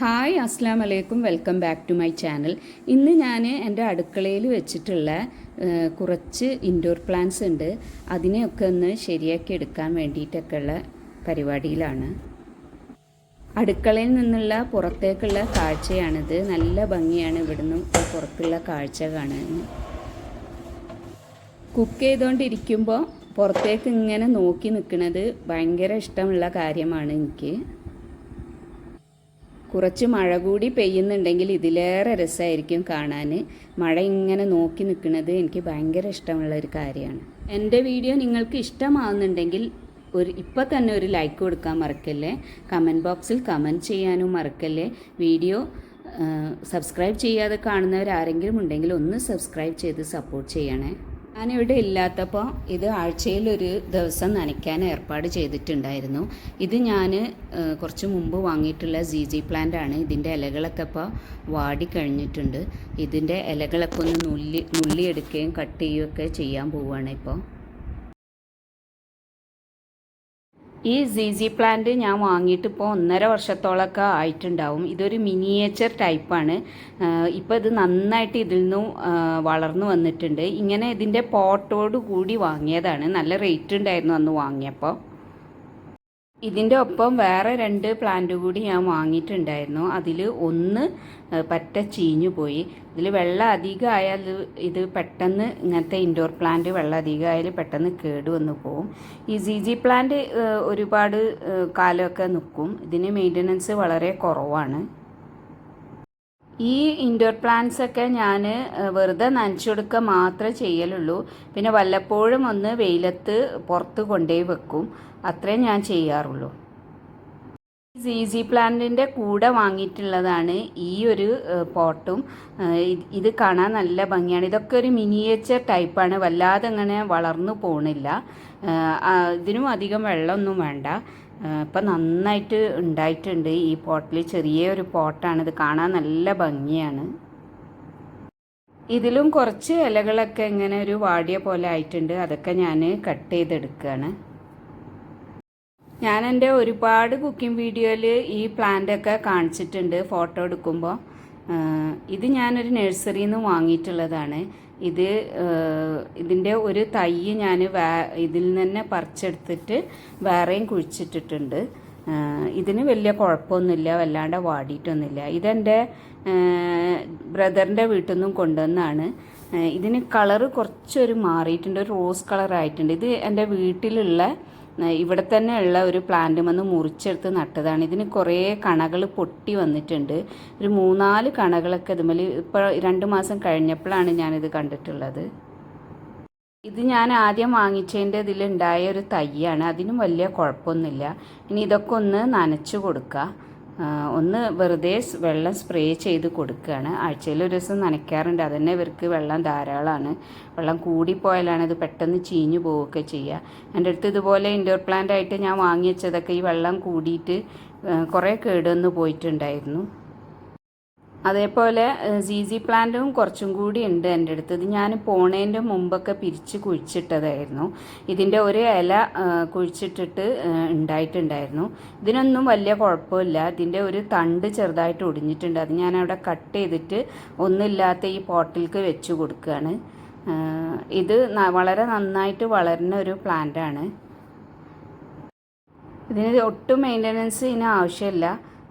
Hi അസ്സാം വലൈക്കും welcome back to my channel. ഇന്ന് ഞാൻ എന്റെ അടുക്കളയിൽ വെച്ചിട്ടുള്ള കുറച്ച് ഇൻഡോർ പ്ലാന്റ്സ് ഉണ്ട്. അതിനെയൊക്കെ ഒന്ന് ശരിയാക്കി എടുക്കാൻ വേണ്ടിയിട്ടൊക്കെയുള്ള പരിപാടിയിലാണ്. അടുക്കളയിൽ നിന്നുള്ള പുറത്തേക്കുള്ള കാഴ്ചയാണിത്. നല്ല ഭംഗിയാണ് ഇവിടുന്ന് പുറത്തുള്ള കാഴ്ച കാണാൻ. കുക്ക് ചെയ്തുകൊണ്ടിരിക്കുമ്പോൾ പുറത്തേക്ക് ഇങ്ങനെ നോക്കി നിൽക്കുന്നത് ഭയങ്കര ഇഷ്ടമുള്ള കാര്യമാണ് എനിക്ക്. കുറച്ച് മഴ കൂടി പെയ്യുന്നുണ്ടെങ്കിൽ ഇതിലേറെ രസമായിരിക്കും കാണാൻ. മഴ ഇങ്ങനെ നോക്കി നിൽക്കുന്നത് എനിക്ക് ഭയങ്കര ഇഷ്ടമുള്ള ഒരു കാര്യമാണ്. എന്റെ വീഡിയോ നിങ്ങൾക്ക് ഇഷ്ടമാവുന്നുണ്ടെങ്കിൽ ഒരു ഇപ്പം തന്നെ ഒരു ലൈക്ക് കൊടുക്കാൻ മറക്കല്ലേ? കമന്റ് ബോക്സിൽ കമന്റ് ചെയ്യാനും മറക്കല്ലേ? വീഡിയോ സബ്സ്ക്രൈബ് ചെയ്യാതെ കാണുന്നവരാരെങ്കിലും ഉണ്ടെങ്കിൽ ഒന്ന് സബ്സ്ക്രൈബ് ചെയ്ത് സപ്പോർട്ട് ചെയ്യണേ. ഞാനിവിടെ ഇല്ലാത്തപ്പോൾ ഇത് ആഴ്ചയിൽ ഒരു ദിവസം നനയ്ക്കാൻ ഏർപ്പാട് ചെയ്തിട്ടുണ്ടായിരുന്നു. ഇത് ഞാൻ കുറച്ച് മുമ്പ് വാങ്ങിയിട്ടുള്ള ജി ജി പ്ലാന്റ് ആണ്. ഇതിന്റെ ഇലകളൊക്കെ ഇപ്പോൾ വാടിക്കഴിഞ്ഞിട്ടുണ്ട് ഇതിന്റെ ഇലകളൊക്കെ ഒന്ന് നുള്ളി നുള്ളിയെടുക്കുകയും കട്ട് ചെയ്യുകയൊക്കെ ചെയ്യാൻ പോവുകയാണ് ഇപ്പോൾ ഈ സി സി പ്ലാന്റ് ഞാൻ വാങ്ങിയിട്ട് ഇപ്പോൾ ഒന്നര വർഷത്തോളമൊക്കെ ആയിട്ടുണ്ടാവും. ഇതൊരു മിനിയേച്ചർ ടൈപ്പാണ് ഇപ്പോൾ ഇത് നന്നായിട്ട് ഇതിൽ നിന്നും വളർന്നു വന്നിട്ടുണ്ട്. ഇങ്ങനെ ഇതിന്റെ പോട്ടോട് കൂടി വാങ്ങിയതാണ്. നല്ല റേറ്റ് ഉണ്ടായിരുന്നു അന്ന് വാങ്ങിയപ്പോൾ ഇതിന്റെ ഒപ്പം വേറെ രണ്ട് പ്ലാന്റ് കൂടി ഞാൻ വാങ്ങിയിട്ടുണ്ടായിരുന്നു. അതിൽ ഒന്ന് പറ്റ ചീഞ്ഞു പോയി. ഇതിൽ വെള്ളം അധികമായാൽ ഇത് പെട്ടെന്ന് ഇങ്ങനത്തെ ഇൻഡോർ പ്ലാന്റ് വെള്ളം അധികമായാൽ പെട്ടെന്ന് കേട് വന്നു പോകും ഈ സി ജി പ്ലാന്റ് ഒരുപാട് കാലമൊക്കെ നിൽക്കും ഇതിന് മെയിന്റനൻസ് വളരെ കുറവാണ്. ഈ ഇൻഡോർ പ്ലാന്റ്സ് ഒക്കെ ഞാൻ വെറുതെ നനച്ചു കൊടുക്കുക മാത്രമേ ചെയ്യലുള്ളൂ. പിന്നെ വല്ലപ്പോഴും ഒന്ന് വെയിലത്ത് പുറത്ത് കൊണ്ടുപോയി വെക്കും. അത്രേ ഞാൻ ചെയ്യാറുള്ളൂ. സി സി പ്ലാന്റിന്റെ കൂടെ വാങ്ങിയിട്ടുള്ളതാണ് ഈ ഒരു പോട്ടും. ഇത് കാണാൻ നല്ല ഭംഗിയാണ്. ഇതൊക്കെ ഒരു മിനിയേച്ചർ ടൈപ്പാണ്. വല്ലാതെ അങ്ങനെ വളർന്നു പോണില്ല. ഇതിനും അധികം വെള്ളമൊന്നും വേണ്ട. ഇപ്പം നന്നായിട്ട് ഉണ്ടായിട്ടുണ്ട് ഈ പോട്ടിൽ ചെറിയ ഒരു പോട്ടാണ്. ഇത് കാണാൻ നല്ല ഭംഗിയാണ്. ഇതിലും കുറച്ച് ഇലകളൊക്കെ ഇങ്ങനെ ഒരു വാടിയ പോലെ ആയിട്ടുണ്ട്. അതൊക്കെ ഞാൻ കട്ട് ചെയ്തെടുക്കുകയാണ് ഞാൻ എന്റെ ഒരുപാട് കുക്കിംഗ് വീഡിയോയിൽ ഈ പ്ലാന്റ് ഒക്കെ കാണിച്ചിട്ടുണ്ട് ഫോട്ടോ എടുക്കുമ്പോൾ ഇത് ഞാനൊരു നഴ്സറിയിൽ നിന്ന് വാങ്ങിയിട്ടുള്ളതാണ്. ഇത് ഇതിന്റെ ഒരു തൈ ഞാൻ വേ ഇതിൽ നിന്ന് തന്നെ പറിച്ചെടുത്തിട്ട് വേറെയും കുഴിച്ചിട്ടിട്ടുണ്ട്. ഇതിന് വലിയ കുഴപ്പമൊന്നുമില്ല വല്ലാണ്ട് വാടിയിട്ടൊന്നുമില്ല. ഇതെന്റെ ബ്രദറിന്റെ വീട്ടിൽ നിന്നും കൊണ്ടുവന്നാണ് ഇതിന് കളറ് കുറച്ചൊരു മാറിയിട്ടുണ്ട് ഒരു റോസ് കളറായിട്ടുണ്ട് ഇത് എന്റെ വീട്ടിലുള്ള ഇവിടെ തന്നെ ഉള്ള ഒരു പ്ലാന്റ് വന്ന് മുറിച്ചെടുത്ത് നട്ടതാണ്. ഇതിന് കുറേ കണകൾ പൊട്ടി വന്നിട്ടുണ്ട്. ഒരു മൂന്നാൽ കണകളൊക്കെ ഇതുമേൽ ഇപ്പോൾ രണ്ട് മാസം കഴിഞ്ഞപ്പോഴാണ് ഞാനിത് കണ്ടിട്ടുള്ളത്. ഇത് ഞാൻ ആദ്യം വാങ്ങിച്ചതിന്റെ ഇതിലുണ്ടായ ഒരു തയ്യാണ് അതിനും വലിയ കുഴപ്പമൊന്നുമില്ല. ഇനി ഇതൊക്കെ ഒന്ന് നനച്ചു കൊടുക്കുക ഒന്ന് വെറുതെ വെള്ളം സ്പ്രേ ചെയ്ത് കൊടുക്കുകയാണ് ആഴ്ചയിൽ ഒരു ദിവസം നനയ്ക്കാറുണ്ട്. അതന്നെ ഇവർക്ക് വെള്ളം ധാരാളമാണ് വെള്ളം കൂടിപ്പോയാലാണ് ഇത് പെട്ടെന്ന് ചീഞ്ഞു പോവുകയൊക്കെ ചെയ്യുക എന്റെ അടുത്ത് ഇതുപോലെ ഇൻഡോർ പ്ലാന്റ് ആയിട്ട് ഞാൻ വാങ്ങി വെച്ചതൊക്കെ ഈ വെള്ളം കൂടിയിട്ട് കുറേ കേടുവന്ന് പോയിട്ടുണ്ടായിരുന്നു. അതേപോലെ സി സി പ്ലാന്റും കുറച്ചും കൂടി ഉണ്ട് എന്റെ അടുത്ത്. ഇത് ഞാൻ പോണേന്റെ മുമ്പൊക്കെ പിരിച്ച് കുഴിച്ചിട്ടതായിരുന്നു. ഇതിന്റെ ഒരു ഇല കുഴിച്ചിട്ടിട്ട് ഉണ്ടായിട്ടുണ്ടായിരുന്നു. ഇതിനൊന്നും വലിയ കുഴപ്പമില്ല. ഇതിന്റെ ഒരു തണ്ട് ചെറുതായിട്ട് ഒടിഞ്ഞിട്ടുണ്ട്. അത് ഞാൻ അവിടെ കട്ട് ചെയ്തിട്ട് ഒന്നുമില്ലാത്ത ഈ പോട്ടിൽക്ക് വെച്ച് കൊടുക്കുകയാണ്. ഇത് വളരെ നന്നായിട്ട് വളരുന്ന ഒരു പ്ലാന്റാണ്. ഇതിന് ഒട്ടും മെയിന്റനൻസ് ഇതിന് ആവശ്യമില്ല.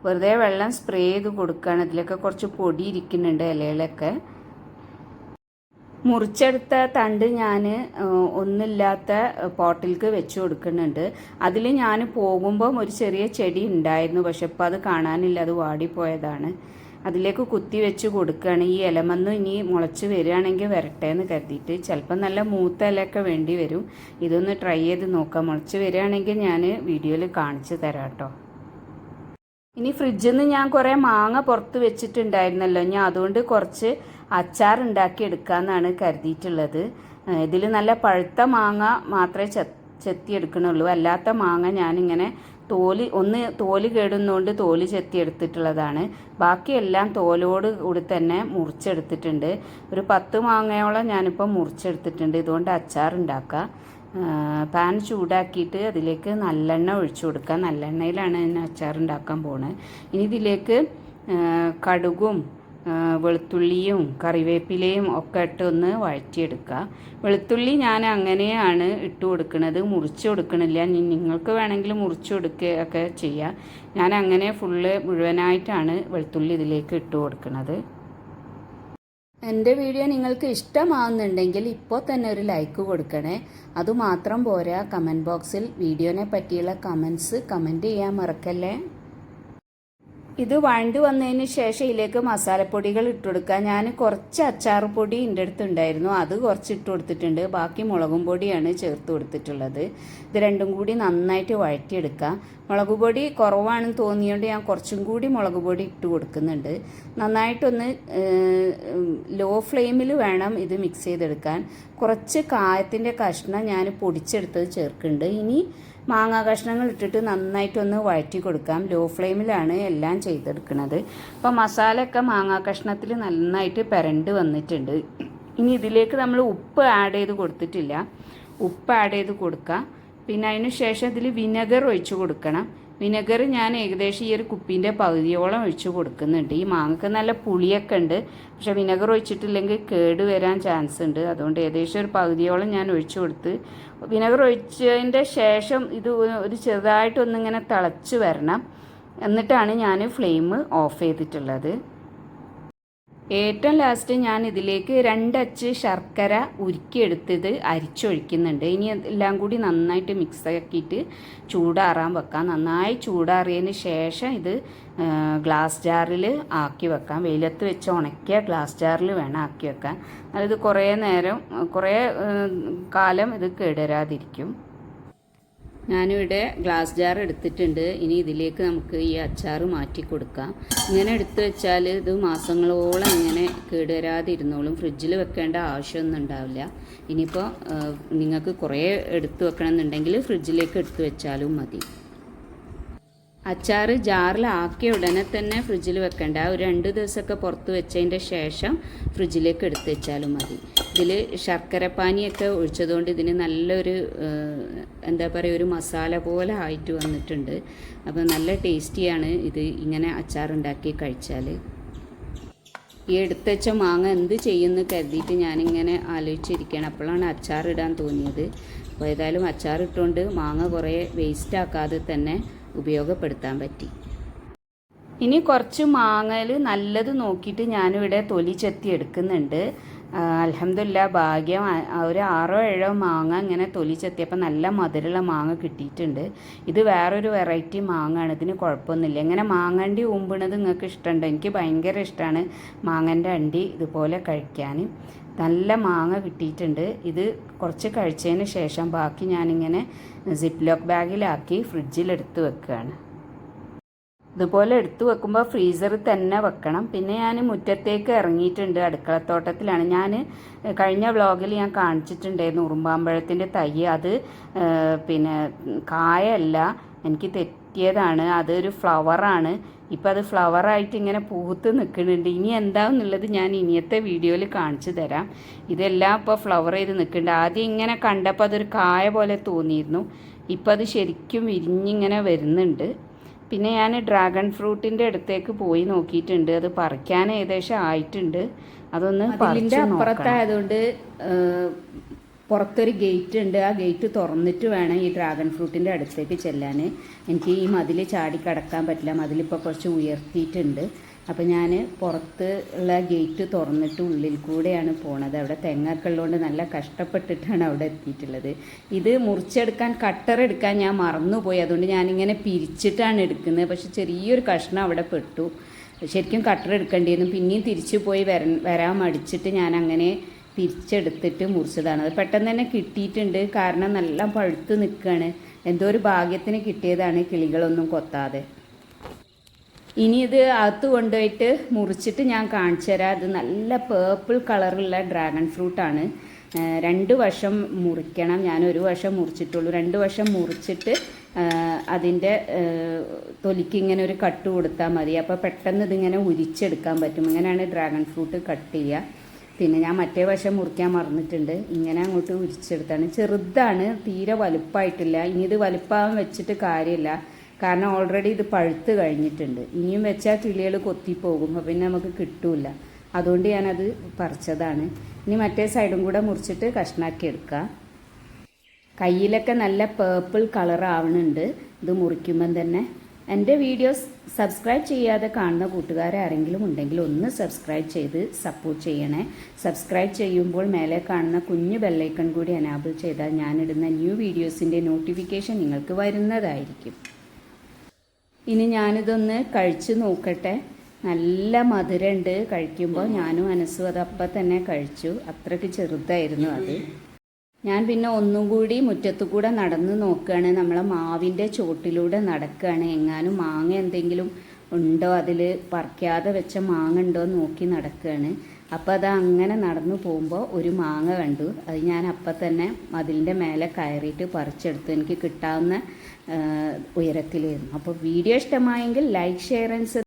വെറുതെ വെള്ളം സ്പ്രേ ചെയ്ത് കൊടുക്കുകയാണ് ഇതിലൊക്കെ കുറച്ച് പൊടി ഇരിക്കുന്നുണ്ട് ഇലയിലൊക്കെ. മുറിച്ചെടുത്ത തണ്ട് ഞാൻ ഒന്നില്ലാത്ത പോട്ടിൽക്ക് വെച്ച് കൊടുക്കുന്നുണ്ട്. അതിൽ ഞാൻ പോകുമ്പം ഒരു ചെറിയ ചെടി ഉണ്ടായിരുന്നു. പക്ഷെ ഇപ്പം അത് കാണാനില്ല. അത് വാടിപ്പോയതാണ്. അതിലേക്ക് കുത്തി വെച്ച് കൊടുക്കുകയാണ്. ഈ ഇലമന്ന് ഇനി മുളച്ച് വരികയാണെങ്കിൽ വരട്ടെ എന്ന് കരുതിയിട്ട് ചിലപ്പോൾ നല്ല മൂത്ത ഇലയൊക്കെ വേണ്ടി വരും. ഇതൊന്ന് ട്രൈ ചെയ്ത് നോക്കാം. മുളച്ച് വരികയാണെങ്കിൽ ഞാൻ വീഡിയോയിൽ കാണിച്ചു തരാം കേട്ടോ. ഇനി ഫ്രിഡ്ജിൽ നിന്ന് ഞാൻ കുറേ മാങ്ങ പുറത്ത് വെച്ചിട്ടുണ്ടായിരുന്നല്ലോ. ഞാൻ അതുകൊണ്ട് കുറച്ച് അച്ചാർ ഉണ്ടാക്കി എടുക്കാമെന്നാണ് കരുതിയിട്ടുള്ളത്. ഇതിൽ നല്ല പഴുത്ത മാങ്ങ മാത്രമേ ചെ ചെത്തി എടുക്കണുള്ളൂ അല്ലാത്ത മാങ്ങ ഞാനിങ്ങനെ തോൽ ഒന്ന് തോൽ കേടുന്നതുകൊണ്ട് തോൽ ചെത്തി എടുത്തിട്ടുള്ളതാണ് ബാക്കിയെല്ലാം തോലോട് കൂടി തന്നെ മുറിച്ചെടുത്തിട്ടുണ്ട്. ഒരു പത്ത് മാങ്ങയോളം ഞാനിപ്പോൾ മുറിച്ചെടുത്തിട്ടുണ്ട്. ഇതുകൊണ്ട് അച്ചാർ ഉണ്ടാക്കാം പാൻ ചൂടാക്കിയിട്ട് അതിലേക്ക് നല്ലെണ്ണ ഒഴിച്ചു കൊടുക്കുക. നല്ലെണ്ണയിലാണ് ഞാൻ അച്ചാർ ഉണ്ടാക്കാൻ പോണത് ഇനി ഇതിലേക്ക് കടുകും വെളുത്തുള്ളിയും കറിവേപ്പിലയും ഒക്കെ ഇട്ട് ഒന്ന് വഴറ്റിയെടുക്കുക. വെളുത്തുള്ളി ഞാൻ അങ്ങനെയാണ് ഇട്ട് കൊടുക്കുന്നത് മുറിച്ച് കൊടുക്കണില്ല. നിങ്ങൾക്ക് വേണമെങ്കിൽ മുറിച്ച് കൊടുക്കുക ഒക്കെ ചെയ്യാം. ഞാൻ അങ്ങനെ ഫുള്ള് മുഴുവനായിട്ടാണ് വെളുത്തുള്ളി ഇതിലേക്ക് ഇട്ട് കൊടുക്കുന്നത് എന്റെ വീഡിയോ നിങ്ങൾക്ക് ഇഷ്ടമാവുന്നുണ്ടെങ്കിൽ ഇപ്പോൾ തന്നെ ഒരു ലൈക്ക് കൊടുക്കണേ. അതുമാത്രം പോരാ. കമന്റ് ബോക്സിൽ വീഡിയോനെ പറ്റിയുള്ള കമൻസ് കമന്റ് ചെയ്യാൻ മറക്കല്ലേ? ഇത് വഴണ്ട് വന്നതിന് ശേഷം ഇതിലേക്ക് മസാലപ്പൊടികൾ ഇട്ട് ഞാൻ കുറച്ച് അച്ചാർ പൊടി എന്റെ അടുത്തുണ്ടായിരുന്നു അത് കുറച്ച് ഇട്ട് കൊടുത്തിട്ടുണ്ട്. ബാക്കി മുളകും പൊടിയാണ് ചേർത്ത് കൊടുത്തിട്ടുള്ളത്. ഇത് രണ്ടും കൂടി നന്നായിട്ട് വഴറ്റിയെടുക്കുക. മുളക് പൊടി കുറവാണെന്ന് തോന്നിയോണ്ട് ഞാൻ കുറച്ചും കൂടി മുളക് പൊടി ഇട്ട് കൊടുക്കുന്നുണ്ട്. നന്നായിട്ടൊന്ന് ലോ ഫ്ലെയിമിൽ വേണം ഇത് മിക്സ് ചെയ്തെടുക്കാൻ. കുറച്ച് കായത്തിന്റെ കഷ്ണം ഞാൻ പൊടിച്ചെടുത്തത് ചേർക്കുന്നുണ്ട്. ഇനി മാങ്ങാ കഷ്ണങ്ങൾ ഇട്ടിട്ട് നന്നായിട്ടൊന്ന് വഴറ്റി കൊടുക്കാം. ലോ ഫ്ലെയിമിലാണ് എല്ലാം ചെയ്തെടുക്കുന്നത്. അപ്പോൾ മസാലയൊക്കെ മാങ്ങാ കഷ്ണത്തിൽ നന്നായിട്ട് പെരണ്ട് വന്നിട്ടുണ്ട്. ഇനി ഇതിലേക്ക് നമ്മൾ ഉപ്പ് ആഡ് ചെയ്ത് കൊടുത്തിട്ടില്ല. ഉപ്പ് ആഡ് ചെയ്ത് കൊടുക്കുക പിന്നെ അതിന് ശേഷം ഇതിൽ വിനെഗർ ഒഴിച്ച് കൊടുക്കണം. വിനെഗർ ഞാൻ ഏകദേശം ഈ ഒരു കുപ്പീന്റെ പകുതിയോളം ഒഴിച്ച് കൊടുക്കുന്നുണ്ട്. ഈ മാങ്ങക്ക് നല്ല പുളിയൊക്കെ ഉണ്ട്. പക്ഷെ വിനെഗർ ഒഴിച്ചിട്ടില്ലെങ്കിൽ കേട് വരാൻ ചാൻസ് ഉണ്ട്. അതുകൊണ്ട് ഏകദേശം ഒരു പകുതിയോളം ഞാൻ ഒഴിച്ച് കൊടുത്ത് വിനെഗർ ഒഴിച്ചതിന്റെ ശേഷം ഇത് ഒരു ചെറുതായിട്ടൊന്നിങ്ങനെ തിളച്ച് വരണം. എന്നിട്ടാണ് ഞാൻ ഫ്ലെയിം ഓഫ് ചെയ്തിട്ടുള്ളത്. ഏറ്റവും ലാസ്റ്റ് ഞാൻ ഇതിലേക്ക് രണ്ടച്ച് ശർക്കര ഉരുക്കിയെടുത്തത് അരിച്ചൊഴിക്കുന്നുണ്ട്. ഇനി എല്ലാം കൂടി നന്നായിട്ട് മിക്സ് ആക്കിയിട്ട് ചൂടാറാൻ വെക്കാം. നന്നായി ചൂടാറിയതിന് ശേഷം ഇത് ഗ്ലാസ് ജാറിൽ ആക്കി വെക്കാം. വെയിലത്ത് വെച്ച് ഉണക്കിയ ഗ്ലാസ് ജാറിൽ വേണം ആക്കി വെക്കാൻ. അത് കുറേ നേരം കുറേ കാലം ഇത് കേടുവരാതിരിക്കും ഞാനിവിടെ ഗ്ലാസ് ജാർ എടുത്തിട്ടുണ്ട്. ഇനി ഇതിലേക്ക് നമുക്ക് ഈ അച്ചാർ മാറ്റി കൊടുക്കാം. ഇങ്ങനെ എടുത്തു വെച്ചാൽ ഇത് മാസങ്ങളോളം ഇങ്ങനെ കേടുവരാതിരുന്നോളും. ഫ്രിഡ്ജിൽ വെക്കേണ്ട ആവശ്യമൊന്നും ഉണ്ടാവില്ല. ഇനിയിപ്പോൾ നിങ്ങൾക്ക് കുറേ എടുത്തു വെക്കണമെന്നുണ്ടെങ്കിൽ ഫ്രിഡ്ജിലേക്ക് എടുത്തു വെച്ചാലും മതി. അച്ചാർ ജാറിലാക്കിയ ഉടനെ തന്നെ ഫ്രിഡ്ജിൽ വെക്കേണ്ട. ഒരു രണ്ട് ദിവസമൊക്കെ പുറത്ത് വെച്ചതിന്റെ ശേഷം ഫ്രിഡ്ജിലേക്ക് എടുത്തു വെച്ചാലും മതി. ഇതിൽ ശർക്കരപ്പാനിയൊക്കെ ഒഴിച്ചതുകൊണ്ട് ഇതിന് നല്ലൊരു എന്താ പറയുക ഒരു മസാല പോലെ ആയിട്ട് വന്നിട്ടുണ്ട്. അപ്പോൾ നല്ല ടേസ്റ്റിയാണ് ഇത് ഇങ്ങനെ അച്ചാറുണ്ടാക്കി കഴിച്ചാൽ ഈ എടുത്തച്ച മാങ്ങ എന്ത് ചെയ്യുമെന്ന് കരുതിയിട്ട് ഞാനിങ്ങനെ ആലോചിച്ചിരിക്കുകയാണ്. അപ്പോഴാണ് അച്ചാറിടാൻ തോന്നിയത്. അപ്പോൾ ഏതായാലും അച്ചാറിട്ടുകൊണ്ട് മാങ്ങ കുറേ വേസ്റ്റ് ആക്കാതെ തന്നെ ഉപയോഗപ്പെടുത്താൻ പറ്റി. ഇനി കുറച്ച് മാങ്ങൽ നല്ലത് നോക്കിയിട്ട് ഞാനിവിടെ തൊലി ചെത്തി എടുക്കുന്നുണ്ട്. അലഹമില്ല ഭാഗ്യം ഒരു ആറോ ഏഴോ മാങ്ങ ഇങ്ങനെ തൊലിച്ചെത്തിയപ്പോൾ നല്ല മധുരമുള്ള മാങ്ങ കിട്ടിയിട്ടുണ്ട്. ഇത് വേറൊരു വെറൈറ്റി മാങ്ങയാണ് ഇതിന് കുഴപ്പമൊന്നുമില്ല. ഇങ്ങനെ മാങ്ങണ്ടി ഉമ്പണത് നിങ്ങൾക്ക് ഇഷ്ടമുണ്ടോ? എനിക്ക് ഭയങ്കര ഇഷ്ടമാണ് മാങ്ങന്റെ അണ്ടി ഇതുപോലെ കഴിക്കാൻ. നല്ല മാങ്ങ കിട്ടിയിട്ടുണ്ട്. ഇത് കുറച്ച് കഴിച്ചതിന് ശേഷം ബാക്കി ഞാനിങ്ങനെ സിപ്പ് ലോക്ക് ബാഗിലാക്കി ഫ്രിഡ്ജിലെടുത്ത് വെക്കുകയാണ്. ഇതുപോലെ എടുത്തു വെക്കുമ്പോൾ ഫ്രീസറിൽ തന്നെ വെക്കണം. പിന്നെ ഞാൻ മുറ്റത്തേക്ക് ഇറങ്ങിയിട്ടുണ്ട് അടുക്കളത്തോട്ടത്തിലാണ്. ഞാൻ കഴിഞ്ഞ വ്ളോഗിൽ ഞാൻ കാണിച്ചിട്ടുണ്ടായിരുന്നു ഉറുമ്പാമ്പഴത്തിന്റെ തൈ. അത് പിന്നെ കായല്ല എനിക്ക് തെറ്റിയതാണ്. അതൊരു ഫ്ലവറാണ് ഇപ്പം അത് ഫ്ലവറായിട്ട് ഇങ്ങനെ പൂത്ത് നിൽക്കുന്നുണ്ട് ഇനി എന്താണെന്നുള്ളത് ഞാൻ ഇനിയത്തെ വീഡിയോയിൽ കാണിച്ചു തരാം. ഇതെല്ലാം ഇപ്പോൾ ഫ്ലവർ ചെയ്ത് നിൽക്കുന്നുണ്ട് ആദ്യം ഇങ്ങനെ കണ്ടപ്പോൾ അതൊരു കായ പോലെ തോന്നിയിരുന്നു. ഇപ്പം അത് ശരിക്കും വിരിഞ്ഞിങ്ങനെ വരുന്നുണ്ട്. പിന്നെ ഞാൻ ഡ്രാഗൺ ഫ്രൂട്ടിന്റെ അടുത്തേക്ക് പോയി നോക്കിയിട്ടുണ്ട്. അത് പറിക്കാൻ ഏകദേശം ആയിട്ടുണ്ട്. അതൊന്ന് അതിന്റെ അപ്പുറത്തായതുകൊണ്ട് പുറത്തൊരു ഗേറ്റ് ഉണ്ട്. ആ ഗേറ്റ് തുറന്നിട്ട് വേണം ഈ ഡ്രാഗൺ ഫ്രൂട്ടിന്റെ അടുത്തേക്ക് ചെല്ലാൻ എനിക്ക് ഈ മതിൽ ചാടി കടക്കാൻ പറ്റില്ല. മതിലിപ്പോൾ കുറച്ച് ഉയർത്തിയിട്ടുണ്ട്. അപ്പോൾ ഞാൻ പുറത്ത് ഉള്ള ഗേറ്റ് തുറന്നിട്ട് ഉള്ളിൽ കൂടെയാണ് പോണത്. അവിടെ തെങ്ങൊക്കെ ഉള്ളതുകൊണ്ട് നല്ല കഷ്ടപ്പെട്ടിട്ടാണ് അവിടെ എത്തിയിട്ടുള്ളത്. ഇത് മുറിച്ചെടുക്കാൻ കട്ടർ എടുക്കാൻ ഞാൻ മറന്നുപോയി. അതുകൊണ്ട് ഞാനിങ്ങനെ പിരിച്ചിട്ടാണ് എടുക്കുന്നത്. പക്ഷെ ചെറിയൊരു കഷ്ണം അവിടെ പെട്ടു. ശരിക്കും കട്ടർ എടുക്കേണ്ടിയിരുന്നു. പിന്നെയും തിരിച്ചു പോയി വര വരാൻ മടിച്ചിട്ട് ഞാൻ അങ്ങനെ തിരിച്ചെടുത്തിട്ട് മുറിച്ചതാണ്. അത് പെട്ടെന്ന് തന്നെ കിട്ടിയിട്ടുണ്ട്. കാരണം നല്ല പഴുത്ത് നിൽക്കുകയാണ്. എന്തോ ഒരു ഭാഗ്യത്തിന് കിട്ടിയതാണ് കിളികളൊന്നും കൊത്താതെ. ഇനി ഇത് അകത്ത് കൊണ്ടുപോയിട്ട് മുറിച്ചിട്ട് ഞാൻ കാണിച്ചു തരാം. ഇത് നല്ല പേർപ്പിൾ കളറുള്ള ഡ്രാഗൺ ഫ്രൂട്ടാണ് രണ്ട് വശം മുറിക്കണം. ഞാൻ ഒരു വശം മുറിച്ചിട്ടുള്ളൂ. രണ്ട് വശം മുറിച്ചിട്ട് അതിന്റെ തൊലിക്ക് ഇങ്ങനെ ഒരു കട്ട് കൊടുത്താൽ മതി. അപ്പോൾ പെട്ടെന്ന് ഇതിങ്ങനെ ഉരിച്ചെടുക്കാൻ പറ്റും. ഇങ്ങനെയാണ് ഡ്രാഗൺ ഫ്രൂട്ട് കട്ട് ചെയ്യുക പിന്നെ ഞാൻ മറ്റേ വശം മുറിക്കാൻ മറന്നിട്ടുണ്ട്. ഇങ്ങനെ അങ്ങോട്ട് ഉരിച്ചെടുത്താണ്. ചെറുതാണ് തീരെ വലുപ്പമായിട്ടില്ല ഇനി ഇത് വലുപ്പം വെച്ചിട്ട് കാര്യമില്ല. കാരണം ഓൾറെഡി ഇത് പഴുത്ത് കഴിഞ്ഞിട്ടുണ്ട്. ഇനിയും വെച്ചാൽ കിളികൾ കൊത്തിപ്പോകും അപ്പോൾ പിന്നെ നമുക്ക് കിട്ടൂല. അതുകൊണ്ട് ഞാനത് പറിച്ചതാണ്. ഇനി മറ്റേ സൈഡും കൂടെ മുറിച്ചിട്ട് കഷ്ണാക്കി എടുക്കാം. കയ്യിലൊക്കെ നല്ല പേർപ്പിൾ കളർ ആവണുണ്ട്. ഇത് മുറിക്കുമ്പം തന്നെ. എന്റെ വീഡിയോസ് സബ്സ്ക്രൈബ് ചെയ്യാതെ കാണുന്ന കൂട്ടുകാരെ ആരെങ്കിലും ഉണ്ടെങ്കിൽ ഒന്ന് സബ്സ്ക്രൈബ് ചെയ്ത് സപ്പോർട്ട് ചെയ്യണേ. സബ്സ്ക്രൈബ് ചെയ്യുമ്പോൾ മേലെ കാണുന്ന കുഞ്ഞു ബെല്ലൈക്കൺ കൂടി അനാബിൾ ചെയ്താൽ ഞാനിടുന്ന ന്യൂ വീഡിയോസിന്റെ നോട്ടിഫിക്കേഷൻ നിങ്ങൾക്ക് വരുന്നതായിരിക്കും. ഇനി ഞാനിതൊന്ന് കഴിച്ച് നോക്കട്ടെ. നല്ല മധുരമുണ്ട് കഴിക്കുമ്പോൾ ഞാനും മനസ്സും അപ്പം തന്നെ കഴിച്ചു. അത്രയ്ക്ക് ചെറുതായിരുന്നു അത്. ഞാൻ പിന്നെ ഒന്നും കൂടി മുറ്റത്തു കൂടെ നടന്ന് നോക്കുകയാണ് നമ്മളെ മാവിന്റെ ചോട്ടിലൂടെ നടക്കുകയാണ് എങ്ങാനും മാങ്ങ എന്തെങ്കിലും ഉണ്ടോ അതിൽ പറിക്കാതെ വെച്ച മാങ്ങ ഉണ്ടോ നോക്കി നടക്കുകയാണ് അപ്പോൾ അത് അങ്ങനെ നടന്നു പോകുമ്പോൾ ഒരു മാങ്ങ കണ്ടു. അത് ഞാൻ അപ്പം തന്നെ മതിലിന്റെ മേലെ കയറിയിട്ട് പറിച്ചെടുത്തു. എനിക്ക് കിട്ടാവുന്ന ഉയരത്തിലായിരുന്നു. അപ്പോൾ വീഡിയോ ഇഷ്ടമായെങ്കിൽ ലൈക്ക് ഷെയർ ആൻഡ്